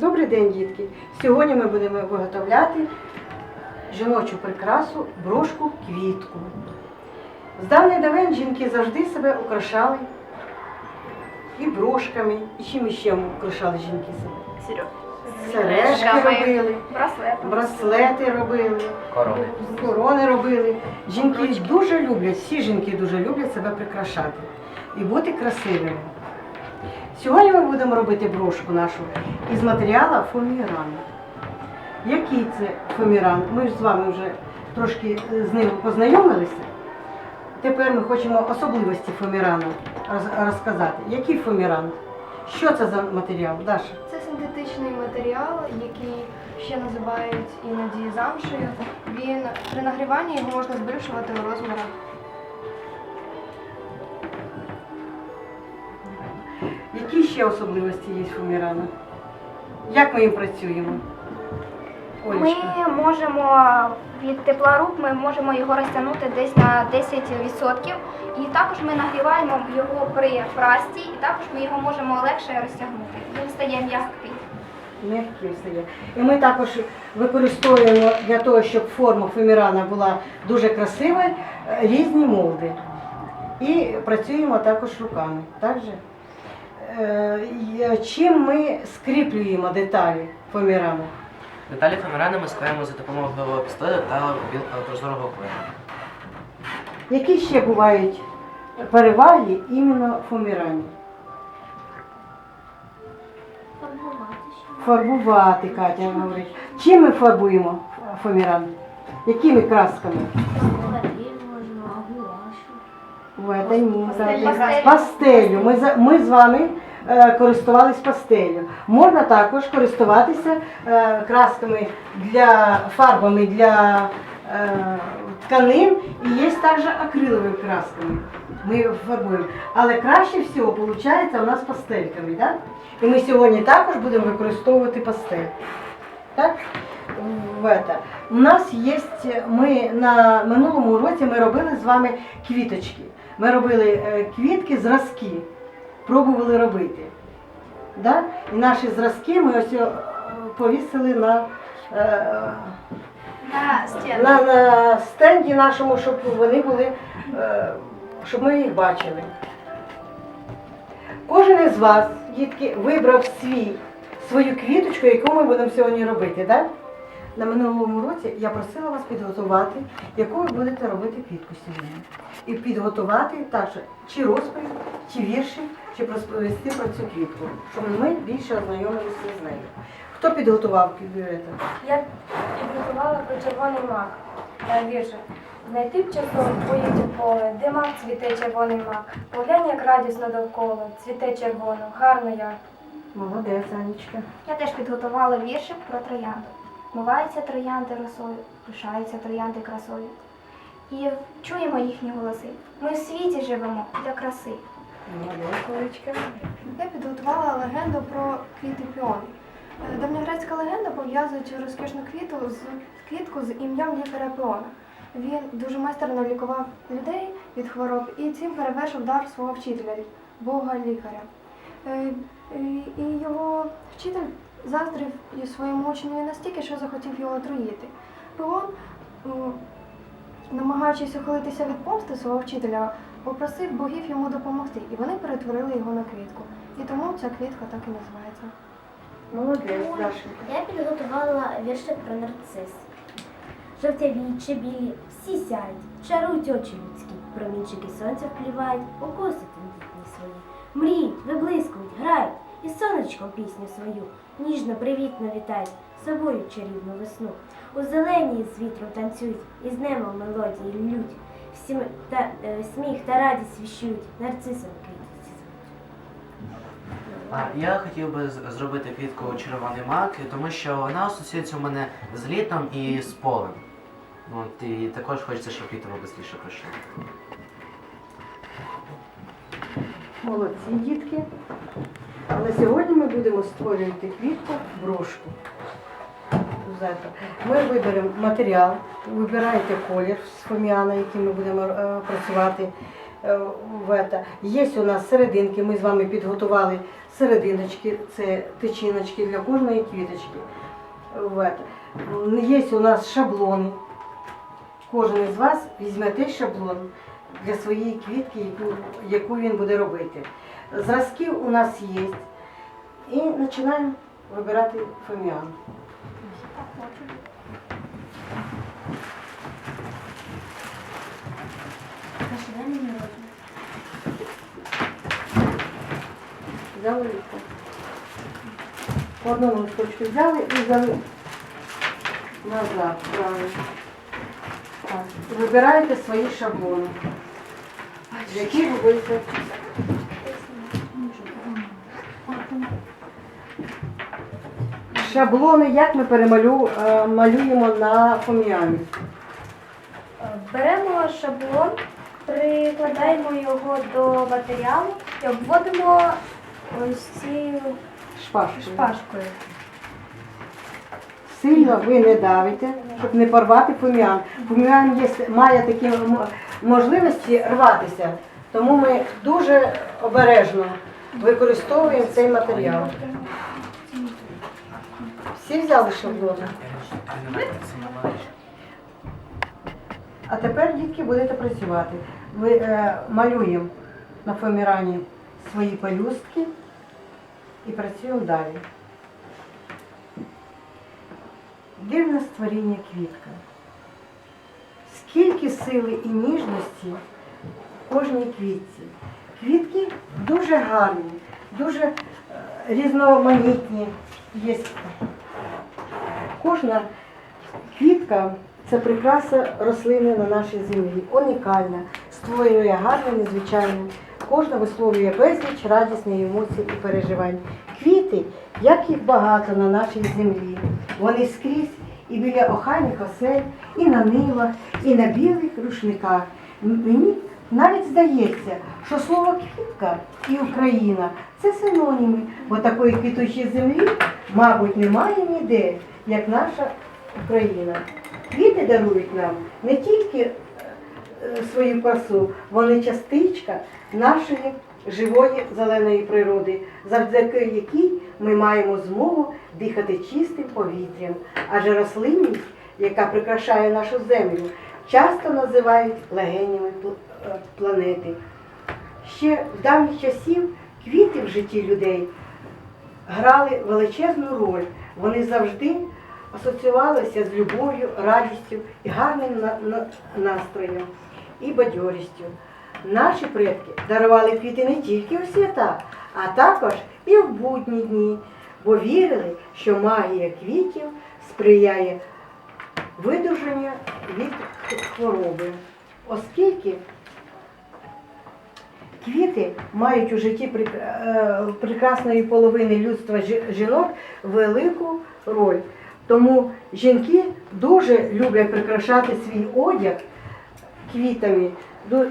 Добрий день, дітки! Сьогодні ми будемо виготовляти жіночу прикрасу брошку квітку. З давних давен жінки завжди себе украшали і брошками, і чим іще украшали жінки себе. Сережки робили, Браслети. браслети робили, Корони. корони робили. Жінки дуже люблять, всі жінки дуже люблять себе прикрашати і бути красивими. Сьогодні ми будемо робити брошку нашу із матеріалу фоміран. Який це фоміран? Ми ж з вами вже трошки е, з ним познайомилися. Тепер ми хочемо особливості фомірана роз- розказати. Який фоміран? Що це за матеріал? Даша? Це синтетичний матеріал, який ще називають іноді замшею. Він при нагріванні його можна збільшувати у розмірах. Які ще особливості є фомірана? Як ми їм працюємо? Олечка. Ми можемо від тепла рук ми можемо його розтягнути десь на 10%. І також ми нагріваємо його при прасті, і також ми його можемо легше розтягнути. Він стає м'який. М'який стає. І ми також використовуємо для того, щоб форма фемірана була дуже красива, е, різні молди. І працюємо також руками. Так же? Е, і Чим ми скріплюємо деталі фемірану? Деталі фемірани ми склеїмо за допомогою пістолета та прозорого клею. Які ще бувають переваги іменно фомірані? Фарбувати, Катя говорить. Чим ми фарбуємо фоміран? Якими красками? Ой, та ні, Пастель. Пастелю. Ми, за- ми з вами е, користувались пастелю. Можна також користуватися е, красками для фарбами для е, тканин і є також акриловими красками. Ми фарбуємо. Але краще всього виходить у нас пастельками. Так? І ми сьогодні також будемо використовувати пастель. Так? В это. У нас є, ми на минулому уроці ми робили з вами квіточки. Ми робили е, квітки, зразки, пробували робити. Да? І наші зразки ми ось е, повісили на, е, На стіну. на, на стенді нашому, щоб вони були, щоб ми їх бачили. Кожен із вас, дітки, вибрав свій, свою квіточку, яку ми будемо сьогодні робити. Да? На минулому році я просила вас підготувати, яку ви будете робити квітку сьогодні. І підготувати також чи розповідь, чи вірші, чи розповісти про цю квітку, щоб ми більше ознайомилися з нею. Хто підготував квітку? Я підготувала про червоний мак е, віршик. Знайти б часом поїдь у поле, де мак цвіте червоний мак. Поглянь, як радісно довкола, цвіте червоно, гарно як. Молодець, Анечка. Я теж підготувала віршик про троянду. Миваються троянди росою, пишаються троянди красою. І чуємо їхні голоси. Ми в світі живемо для краси. Я підготувала легенду про квіти піони. Е, Давньогрецька легенда пов'язує цю розкішну квіту з квітку з ім'ям лікаря Піона. Він дуже майстерно лікував людей від хвороб і цим перевершив дар свого вчителя, Бога лікаря. Е, і- І його вчитель заздрив і своєму учневі настільки, що захотів його отруїти. М, намагаючись ухилитися від помсти свого вчителя, попросив богів йому допомогти, і вони перетворили його на квітку. І тому ця квітка так і називається. Молодець, Дашенька. Я підготувала віршик про нарцис. Жовтяві, білі, всі сяють, чарують очі людські, промінчики сонця вплівають, укоси тендітні свої. Мріють, виблискують, грають, і сонечком пісню свою, ніжно, привітно вітають, собою чарівну весну. У зеленій з вітром танцюють, і з небом мелодії лють. Всі та, е, сміх та радість віщують, нарцисом квітці А я хотів би зробити квітку червоний мак, тому що вона асоціюється у мене з літом і з полем. От, і також хочеться, щоб літо швидше пройшло. Молодці, дітки. Але сьогодні ми будемо створювати квітку брошку. Ми виберемо матеріал, вибираєте колір з фоміана, яким ми будемо е, працювати. е, в. Є у нас серединки, ми з вами підготували серединочки, це тичиночки для кожної квіточки. В. Є у нас шаблони. Кожен із вас візьме шаблон для своєї квітки, яку, яку він буде робити. Зразків у нас є. І починаємо вибирати фоміан. Взяли ліпку. По одному листочку взяли і взяли назад. Так. Вибираєте свої шаблони. Які будете. Шаблони, як ми перемалю, е, на фоміамі. Беремо шаблон, прикладаємо його до матеріалу і обводимо ось цією Шпажкою. шпажкою. Сильно ви не давите, щоб не порвати фуміан. Фуміан є, має такі можливості рватися, тому ми дуже обережно використовуємо цей матеріал. Всі взяли шаблони? А тепер, дітки, будете працювати. Ви е, малюємо на фомірані свої пелюстки і працюємо далі. Дивне створіння квітка. Скільки сили і ніжності в кожній квітці. Квітки дуже гарні, дуже е, різноманітні. Є. Кожна квітка це прикраса рослини на нашій землі. Унікальна, створює гарне, незвичайне. Кожна висловлює безліч радісних емоцій і переживань. Квіти, як їх багато на нашій землі. Вони скрізь і біля охайних осель, і на нивах, і на білих рушниках. Мені навіть здається, що слово квітка і Україна це синоніми, бо такої квітучої землі, мабуть, немає ніде, як наша Україна. Квіти дарують нам не тільки е, свою красу, вони частичка нашої живої зеленої природи, завдяки якій ми маємо змогу дихати чистим повітрям. Адже рослинність, яка прикрашає нашу землю, часто називають легенями е, планети. Ще в давніх часів квіти в житті людей грали величезну роль. Вони завжди асоціювалися з любов'ю, радістю і гарним на- на- настроєм і бадьорістю. Наші предки дарували квіти не тільки у свята, а також і в будні дні, бо вірили, що магія квітів сприяє видужанню від хвороби. Оскільки Квіти мають у житті е, прекрасної половини людства жінок велику роль. Тому жінки дуже люблять прикрашати свій одяг квітами.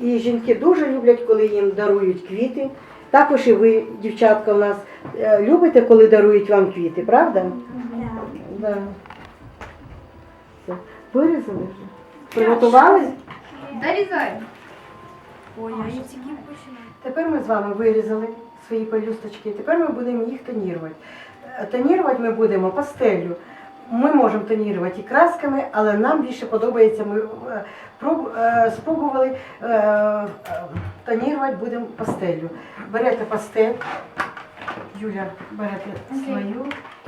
І жінки дуже люблять, коли їм дарують квіти. Також і ви, дівчатка, у нас е, любите, коли дарують вам квіти, правда? Да. Все. Вирізали вже? Приготувались? Дорізаємо. Тепер ми з вами вирізали свої пелюсточки, тепер ми будемо їх тонірувати. Е, Тонірувати ми будемо пастеллю. Ми можемо тонірувати і красками, але нам більше подобається, ми е, спробували е, е, тонірувати будемо пастеллю. Берете пастель, Юля, берете свою,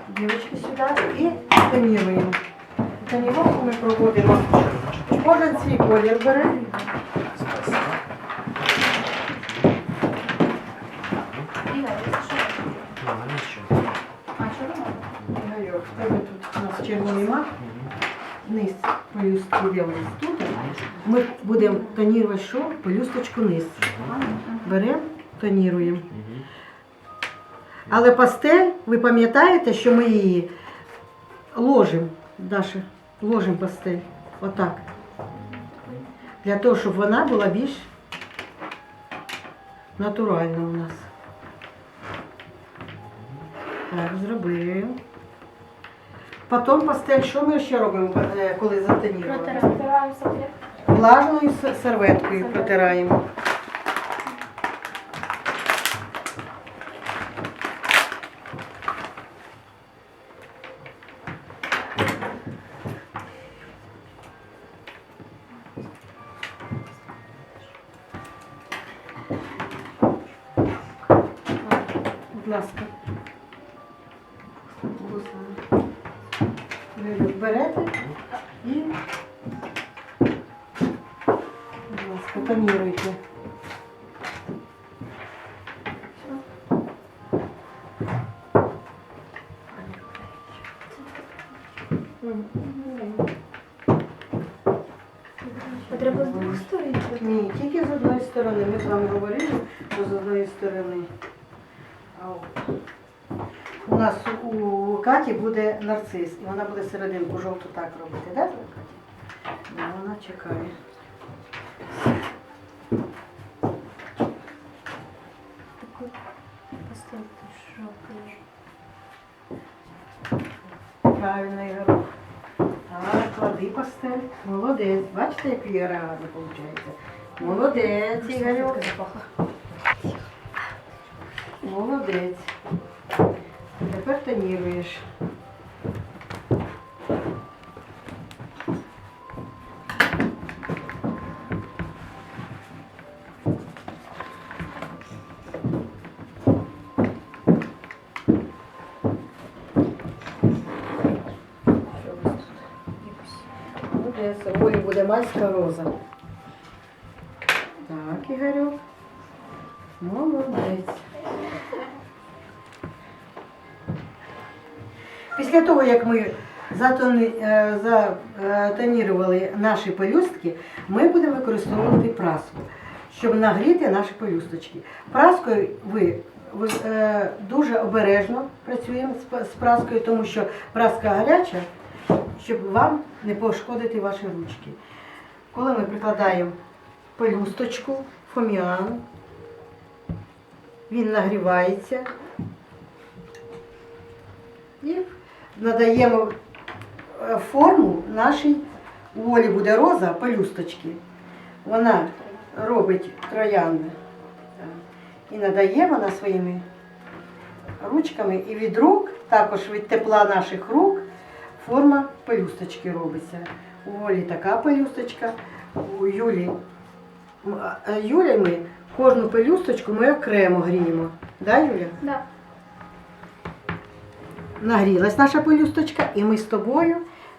дівчатки сюди і тоніруємо. Тоніровку ми проводимо. Кожен свій колір бере. Тебе тут у нас червоний мак, низ пелюстки дивимось тут. Ми будемо тонірувати що? Пелюсточку низ. Беремо, тоніруємо. Але пастель, ви пам'ятаєте, що ми її ложимо, Даша, ложимо пастель. Отак. Для того, щоб вона була більш натуральна у нас. Так, зробили. Потім пастель, що ми ще робимо, е, коли затоніруємо? Протираємо Влажною серветкою протираємо. А треба з двох сторін. Ні, тільки з одної сторони. Ми з вами говорили, що з одної сторони. А от. У нас у Каті буде нарцис, і вона буде серединку жовту так робити, так, Катя? Ну, вона чекає. Правильно, Ігор. Клади пастель. Молодець. Бачите, як я гарно виходить? Молодець, Ігорьок. Молодець. Тепер тоніруєш. Майська роза. Так, Ігорюк. Молодець. Після того, як ми е, затонірували наші пелюстки, ми будемо використовувати праску, щоб нагріти наші пелюсточки. Праскою ви, е, дуже обережно працюємо з праскою, тому що праска гаряча, щоб вам не пошкодити ваші ручки. Коли ми прикладаємо пелюсточку, фоміан, він нагрівається. І надаємо е, форму нашій у Олі буде роза пелюсточки. Вона робить троянди. І надає вона своїми ручками. І від рук, також від тепла наших рук, форма пелюсточки робиться. У Олі така пелюсточка, у Юлі. Е, Юлі ми кожну пелюсточку ми окремо гріємо. Да, Юля? Да. Нагрілась наша пелюсточка, і ми з тобою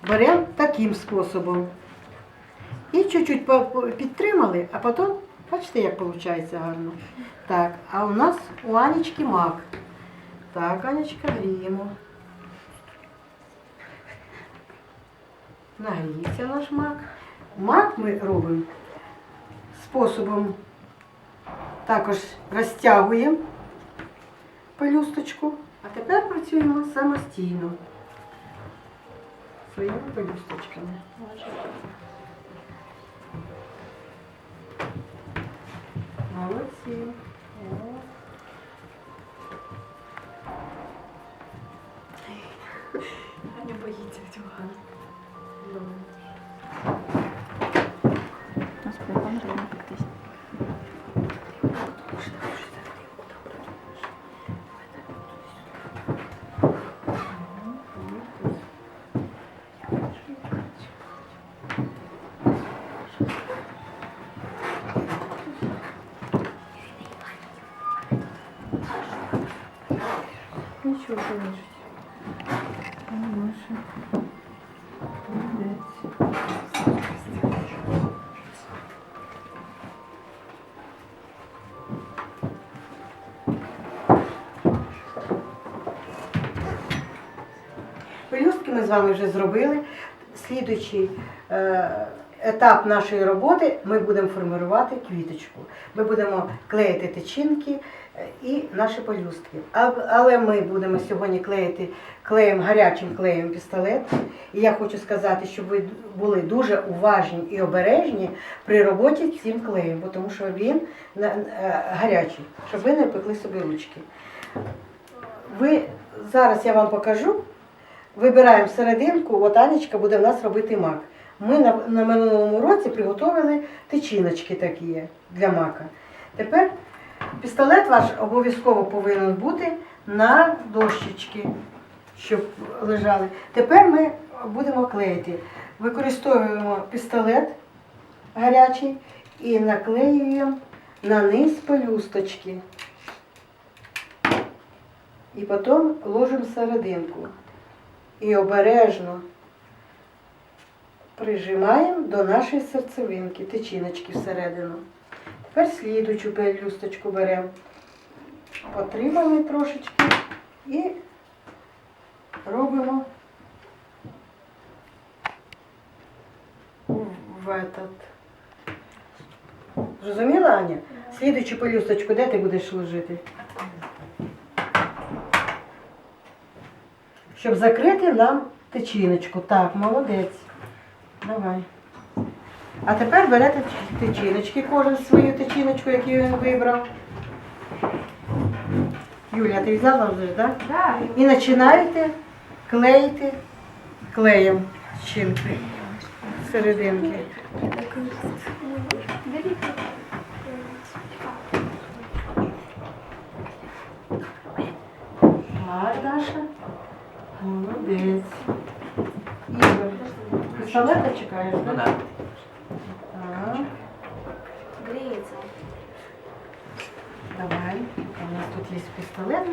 беремо таким способом. І чуть-чуть підтримали, а потім, бачите, як виходить гарно. Так, а у нас у Анечки мак. Так, Анечка, гріємо. Нагрівся наш мак. Мак ми робимо способом також розтягуємо пелюсточку, а тепер працюємо самостійно своїми пелюсточками. Молодці. О. Аня боїться цього. Нічого. Маша. Молодець. Пелюстки ми з вами вже зробили. Слідуючий е, етап нашої роботи ми будемо формувати квіточку. Ми будемо клеїти тичинки і наші пелюстки. Але ми будемо сьогодні клеїти клеєм, гарячим клеєм пістолет. І я хочу сказати, щоб ви були дуже уважні і обережні при роботі цим клеєм, бо тому що він е, гарячий, щоб ви не пекли собі ручки. Ви зараз я вам покажу. Вибираємо серединку, от Анечка буде в нас робити мак. Ми на, на минулому році приготували тичиночки такі для мака. Тепер пістолет ваш обов'язково повинен бути на дощечки, щоб лежали. Тепер ми будемо клеїти. Використовуємо пістолет гарячий і наклеюємо на низ пелюсточки. І потім ложимо серединку. І обережно прижимаємо до нашої серцевинки, тичиночки всередину. Тепер слідучу пелюсточку беремо. Потримали трошечки і робимо в этот. Зрозуміла, Аня? Слідучу пелюсточку, де ти будеш ложити? Щоб закрити нам тичиночку. Так, молодець. Давай. А тепер берете тичиночки, кожен свою тичиночку, яку він вибрав. Юля, ти взяла вже, так? Так. І починаєте клеїти клеєм щінки серединки. Так, Даша. Молодець. Ігор, пістолета чекаєш, Ну так? да. Так, Гріється. давай. Тут пістолет.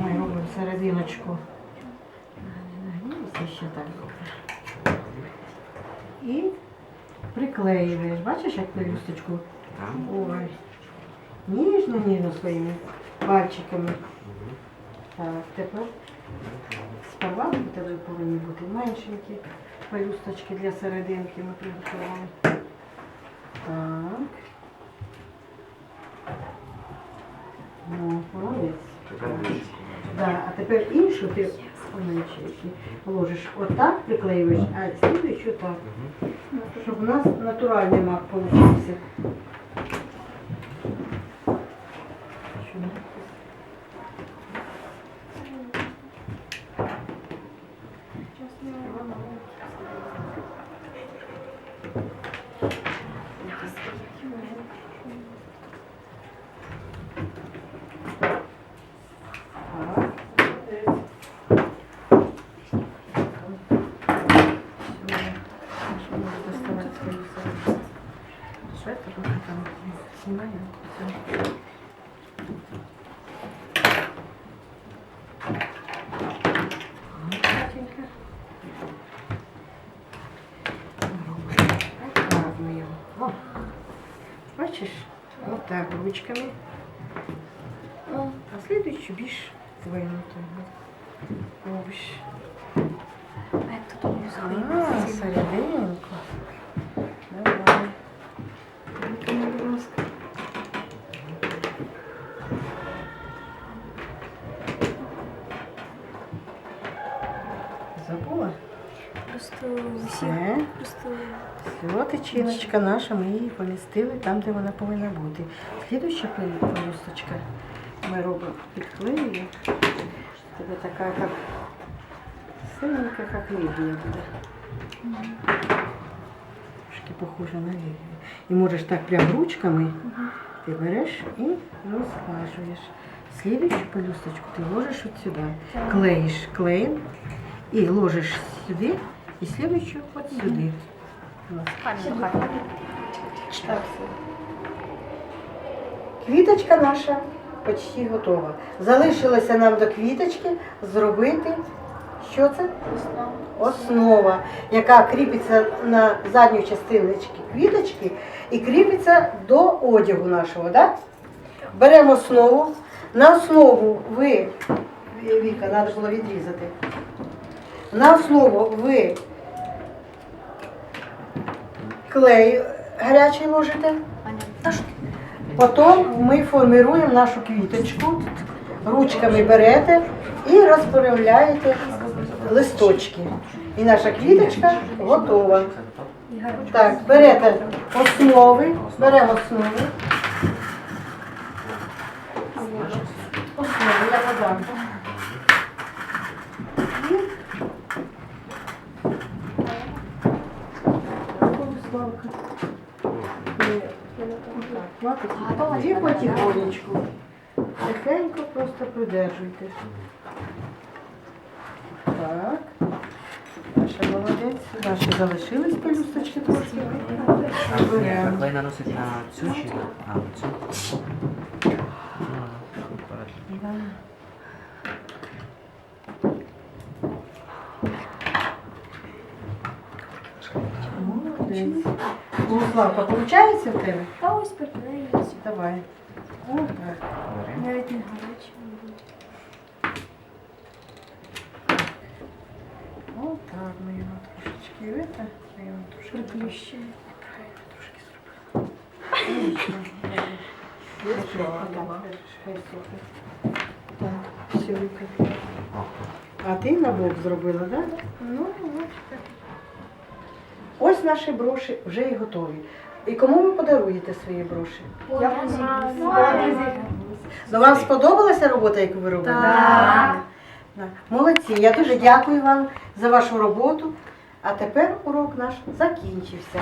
Ми робимо серединочку. Нагнімося ще так. І приклеюєш. Бачиш, як пелюсточку? Ой. Ніжно, ніжно своїми пальчиками. Так, тепер сперва тебе повинні бути меншенькі пелюсточки для серединки ми приготували. Так. Ну, молодець. Да, а тепер іншу ти поменшенькі ложиш отак, приклеюєш, а слідуючу так. Щоб у нас натуральний мак получився. Що? Так. Можна доставати свою середину. Що это пока там снимаю? Всё. Аккуратненько. Робимо. Аккуратно його. О. Бачиш? Вот так ручками. О, а слідуючу більш звинутою. Ось. А, серединку. Давай. Ну-ка, будь ласка. Забула? Просто Все. Тичиночка наша, ми її помістили там, де вона повинна бути. Слідуюча пелюсточка ми робимо підклеюємо. Тебе така, як синенька, як лілія буде. Трошки похожа на лілію. І можеш так прям ручками ти береш і розклажуєш. Слідуючу пелюсточку ти ложиш от сюди. Клеїш клеєм і ложиш сюди, і слідуючу от сюди. Так, все. Квіточка наша почти готова. Залишилося нам до квіточки зробити. Що це? Основа, яка кріпиться на задню частиночки квіточки і кріпиться до одягу нашого. Да? Беремо основу. На основу ви, Віка, треба було відрізати. На основу ви клей гарячий ложите. Потім ми формуємо нашу квіточку, ручками берете і розправляєте листочки. І наша квіточка готова. Так, берете основи, беремо основи. Основи, я подам. просто придержуйтесь. Так. Наша молодець. Наші залишились пелюсточки трошки. Беремо. Клей наносить на цю чи на цю? Молодець. Ну, Славка, виходить в тебе? Та ось приклеїться. Давай. О, так. Навіть не гаряче. Трошечки вите. Ми його трошки Приплющує. трошки сохне. Так, все. А ти на бок зробила, так? Ну, ось. Ось наші броші вже і готові. І кому ви подаруєте свої броші? Ну, вам сподобалася робота, яку ви робили? Так. Молодці, я дуже дякую вам за вашу роботу. А тепер урок наш закінчився.